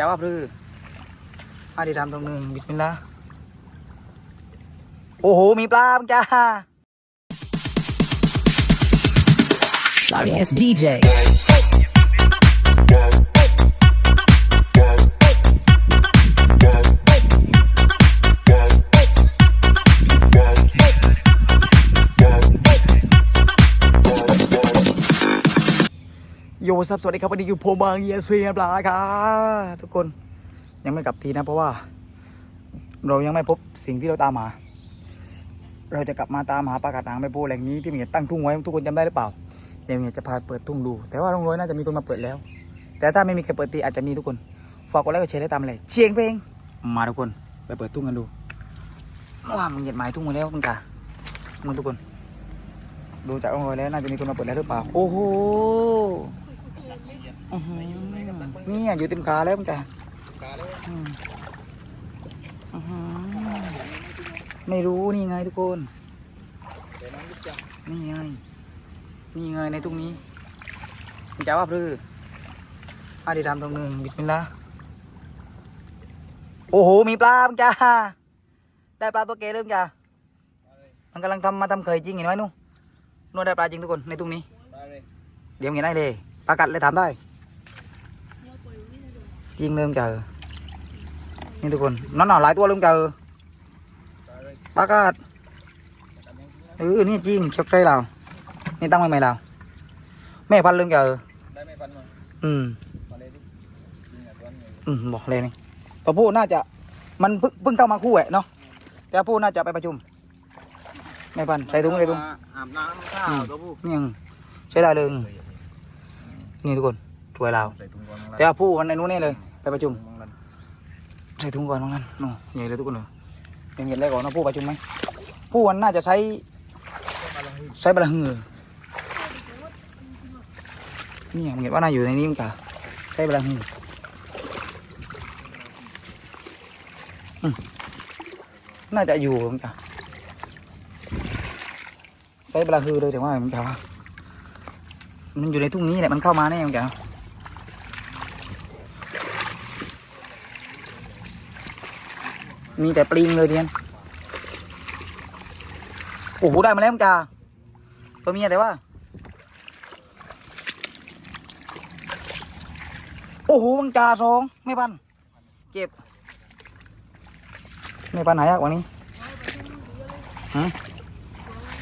แต่ว่าพืออาดีทำตรงหนึ่งบิดมินละโอ้โห มีปลาบ้างจ้า Sorry ass DJ. ซับสวัสดีครับวันนี้คือผมบางเยียสวีปลาครับทุกคนยังไม่กลับทีนะเพราะว่า เรายังไม่พบสิ่งที่เราตามหา เราจะกลับมาตามหาปลากัดหางแม่ปูแหล่งนี้ที่มีตั้งทุ่งไว้ทุกคนจำได้หรือเปล่าเดี๋ยวเมียจะพาเปิดทุ่งดู แต่ว่าลุงร้อยน่าจะมีคนมาเปิดแล้ว แต่ถ้าไม่มีใครเปิดตีอาจจะมีทุกคนฝากกดไลค์กดแชร์ได้ตามเลยเชียงเพลงมาทุกคนไปเปิดทุ่งกันดูว้ามึงเหยียดหมายทุ่งมาแล้วมึงกะมึงทุกคนดูจากลุงร้อยแล้วน่าจะมีคนมาเปิดแล้วหรือเปล่า โอ้โห อื้อหือนี่อยู่เต็มขาแล้วมึงจ้ะอืมอื้อหือไม่รู้นี่ไงทุกคนนี่ไง นี่ไงในตรงนี้มึงจะว่าพรืออาดีทำตรงหนึ่งบิดมิลละโอ้โห มีปลามึงจ้าได้ปลาตัวเกเริ่มจ้ะมันกำลังทำมาทำเคยจริงเห็นไหมนู่นนู่นได้ปลาจริงทุกคนในตรงนี้ เดี๋ยวเห็นได้เลยปลากัดเลยถามได้ จริงเริ่มเจอนี่ทุกคนน้องหนาหลายตัวเริ่มเจอปลากาดเออนี่จริงชกใจเรานี่ตั้งไม่ไหมเราแม่พันธุ์เริ่มเจอได้ไม่ฟันมาอืมมาเลยดิยิงอะตัวนี้อืมบอกเลยนี่ตัวผู้น่าจะมันเพิ่งเพิ่งเข้ามาคู่แหละเนาะแต่ผู้น่าจะไปประชุมแม่พันธุ์ใส่ถุงใส่ถุงอาบน้ำข้าวตัวผู้นี่ยังใช้ได้เลยนี่ทุกคนช่วยเราใส่ถุงก่อนแต่ว่าผู้วันในนู้นแน่เลยไปประชุมมใส่ถุงก่อนน้องนั่นโน่ใหญ่เลยทุกคนเลยยังเห็นเลยก่อนนะผู้ประชุมไหมผู้วันน่าจะใช้ใช้บาลาฮือนี่ยังเห็นว่าน่าอยู่ในนี้มั้งกะใช้บาลาฮือน่าจะอยู่มั้งกะใช้บาลาฮือเลยแต่ว่ามันกะว่ามันอยู่ในทุ่งนี้แหละมันเข้ามาแน่มั้งกะ มีแต่ปลิงเลยเทียนโอ้โหได้มาแล้วมั้งจ้าตัวเมียแต่ว่า โอ้โหมังจ่าสองไม่พัน เก็บ ไม่พันหายากกว่านี้หืม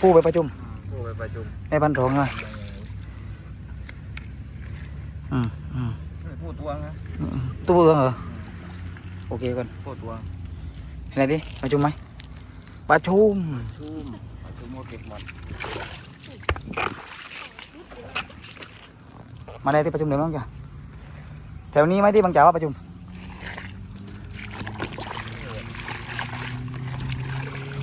ผู้ไปประชุมผู้ไปประชุมไม่พันสองเลยอืมอืมผู้ตัวนะตู้เอืองเหรอโอเคก่อนผู้ตัวเห็น อะไรดิประชุมไหมประชุมชุ่มประชุมโมเก็บหมดมาได้ที่ประชุมเดี๋ยวมั้งจ้ะแถวนี้ไหมที่บางจ่าว่าประชุม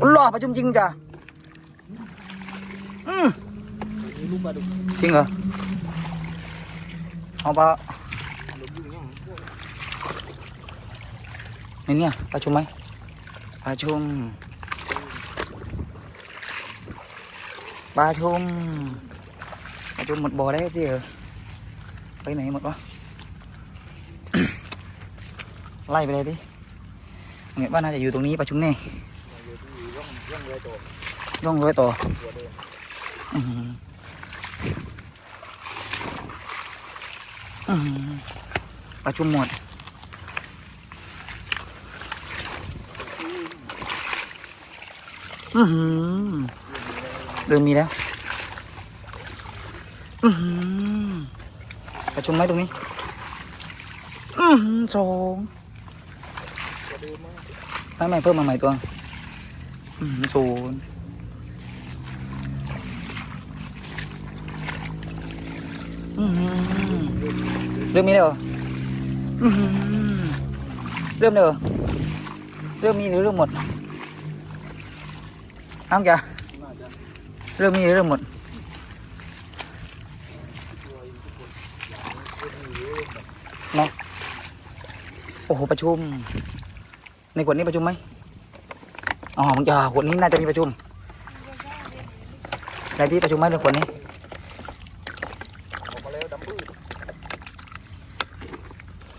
อุลอประชุมจริงจ้ะอืมลูกปลาดุกจริงเหรอเอาปลาดุกอยู่ยังในเนี่ยประชุมไหม ประชุมประชุมประชุมหมดบ่อได้ที่เหรอไปไหนหมดวะไล่ไปเลยดิเงี้ยว่าน่าจะอยู่ตรงนี้ประชุมแน่อยู่ที่ร่องร่องเลยตัวย่องร้อยต่อตัวเดิมอื้อหืออื้อหือประชุมหมด อือหือเดินมีแล้ว อือหือประชุมไหมตรงนี้ อือหือสองไม่ไม่เพิ่มมาใหม่ตัว อืมศูนย์อือหือเริ่มมีแล้วเหรออื้อหือเริ่มเลยเหรอเริ่มมีหรือเริ่มหมด อ้าวแกน่าจะเริ่มมีหรือเริ่มหมด เนาะ โอ้โห ประชุม ในขวดนี้ประชุมไหมอ๋อมึงจะขวดนี้น่าจะมีประชุมในที่ประชุมไหมในขวดนี้ดำปื้ด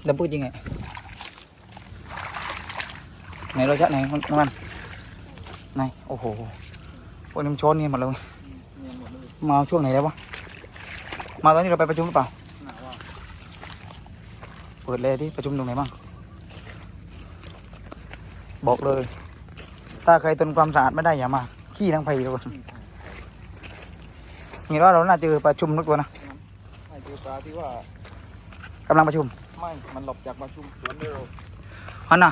ดำพูดจริงไงไหนเราจะไหนมันมัน ไหน โอ้โหพวกนี้มันช้อนเนี่ยหมดเลยเนียนหมดเลยมาช่วงไหนแล้ววะ มาตอนนี้เราไปประชุมหรือเปล่าหนาว่า เปิดเลยที่ประชุมตรงไหนบ้าง บอกเลย ถ้าใครทนความสะอาดไม่ได้อย่ามา ขี้ทั้งไผ่เลยงี้ว่าเราน่าจะประชุมทุกตัวนะไอ้เจอปลาที่ว่ากำลังประชุม ไม่ มันหลบจากประชุมสวนเร็วอันน่ะ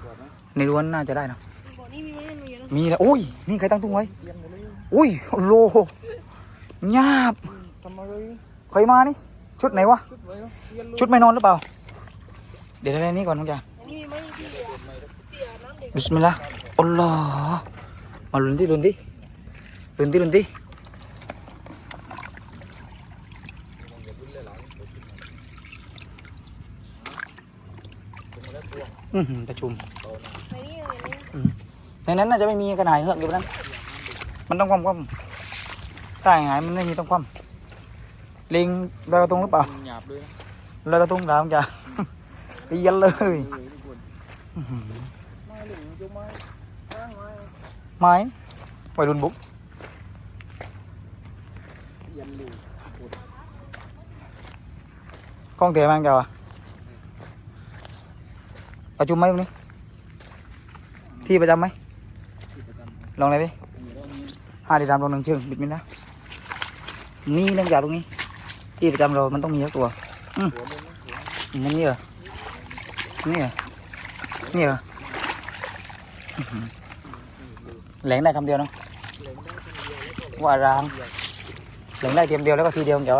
เกิดไหมในรั้วน่าจะได้นะบอก นี่มีไหมมันมีเยอะมีแล้วอุ้ยนี่ใครตั้งตุ้งไว้เตรียมหมดเลยอุ้ยโลหยาบทำอะไรใครมานี่ชุดไหนวะ ชุดอะไรวะเตรียมเลยชุดไม่นอนหรือเปล่า เดี๋ยวอะไรนี่ก่อนน้องจ๋าอันนี้มีไหมที่เตียเตียน้ำเด็กบิสมิลลาห์อัลลอฮ์มาลุนที่ลุนที่ลุนที่ลุนที่อือหือประชุมในนี้อย่างนี้ ในนั้นน่าจะไม่มีกระหายเหือกอยู่บนนั้น มันต้องคว่ำคว่ำใต้หายมันไม่มีต้องคว่ำลิงลอยกระทงหรือเปล่าหยาบเลยนะลอยกระทงดาวจ้ะตีกันเลยเออทุกคนอื้อหือไม่หนึ่งจะไม่ไม่ไม่ไม้วัยรุ่นบุกเตรียมเลยกล้องเตะมั้งจ้ะประชุมไหมตรงนี้ที่ประจำไหมที่ประจำ ลองเลยดิห้าดีดามลงหนึ่งเชิงบิดมินนะนี่เรื่องจากตรงนี้ ที่ประจำเรา มันต้องมีสักตัวหัวมันนะหัวมันนี่เหรอนี่เหรอนี่เหรอแหลงได้คำเดียวเนาะเหลงว่าร้างแหลงได้เทียมเดียวแล้วก็ทีเดียวเดี๋ยว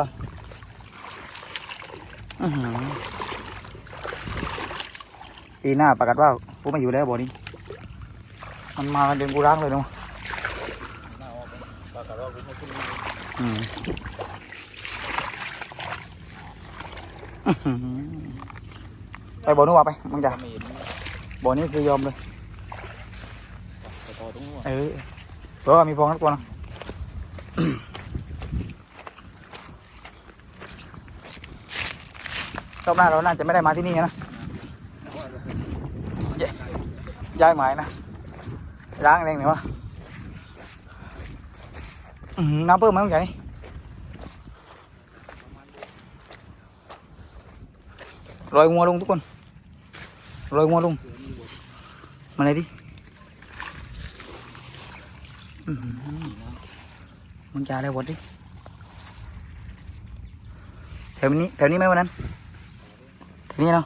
อือหือปีหน้าประกาศว่ากูไม่อยู่แล้วบ่อนี้ มันมากันจนกูร้างเลยเนาะอืมไปบ่อนู้นว่ะไปมึงจะไม่เห็นนะบ่อนี้คือยอมเลยไปต่อตรงนู้นเออเพราะว่ามีฟองนักตัวนะรอบหน้าเราน่าจะไม่ได้มาที่นี่นะย้ายหมายนะ ล้างแรงหน่อยวะน้ำเพิ่มไหมคุณใหญ่รอยงัวลงทุกคนรอยงัวลง มาเลยดิมึงจ่าอะไรวดดิ แถวนี้ แถวนี้ไหมวันนั้น แถวนี้เนาะ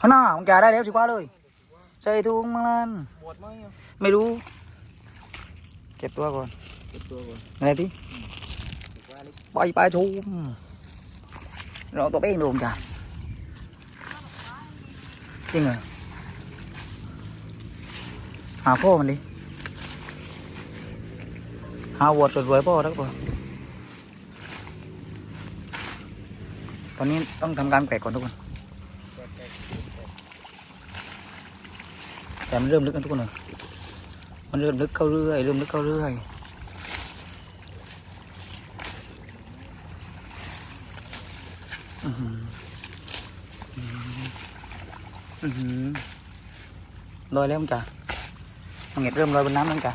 ฮะน่ามึงจ่าได้แล้วสิกว่าเลย ใส่ถุงมันบวชไหมอะไม่รู้ เก็บตัวก่อนเก็บตัวก่อนอะไรดิเก็บไว้เล็กไปไปชุมเราตัวเป้งดูมึงจ่าจริงเหรอหาพ่อมันดิหาวอดรวยๆพ่อแล้วก็ตอนนี้ต้องทำการแกะก่อนทุกคน แต่มันเริ่มลึกกันทุกคนเลยมันเริ่มลึกเข้าเรื่อยเริ่มลึกเข้าเรื่อยอื้อหืออื้อหือลอยแล้วมั้งจ้ะมันเงียดเริ่มลอยบนน้ำแล้วมั้งจ้ะ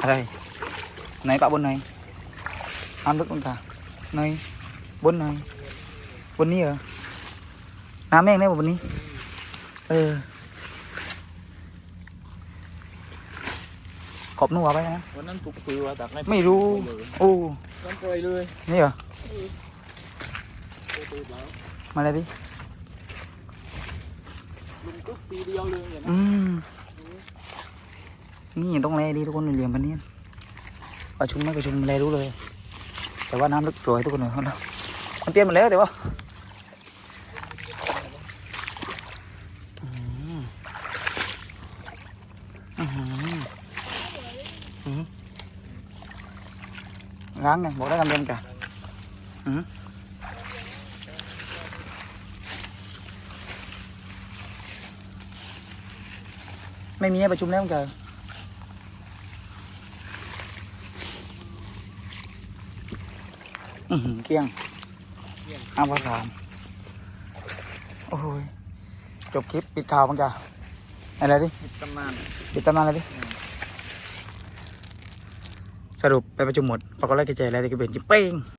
อะไรไหนปะบนไหนน้ำลึกมั้งจ้ะไหนบนไหนบนนี้เหรอน้ำแม่งได้บนนี้ เออ ขอบนัวไปนะวันนั้นถูกปืนว่าจากไหนไม่รู้โอ้วันปล่อยเลยนี่เหรอโอ้โหแล้วมาเลยดิลุงก็ปีเดียวเลยอย่างนั้นอืมนี่ต้องแลดีทุกคนเหลี่ยมปันนี้ประชุมไม่ประชุมแลรู้เลย แต่ว่าน้ำลึกสวยทุกคนเลยเขามันเตรียมมาแล้วแต่ว่าอืมอื้อ หืออื้อหือล้างไงบอกได้คำเดียวกันอือไม่มีให้ประชุมแล้วมั้งเจออือหือเกลี้ยงอ้าวภาษามโอ้ยจบคลิปปิดข่าวบ้างจ้ะอะไรดิตำนานปิดตำนานอะไรดิ สรุปไปประชุมหมดปรากฏว่าแกใจอะไรที่ก็เป็นจิ้เป้ง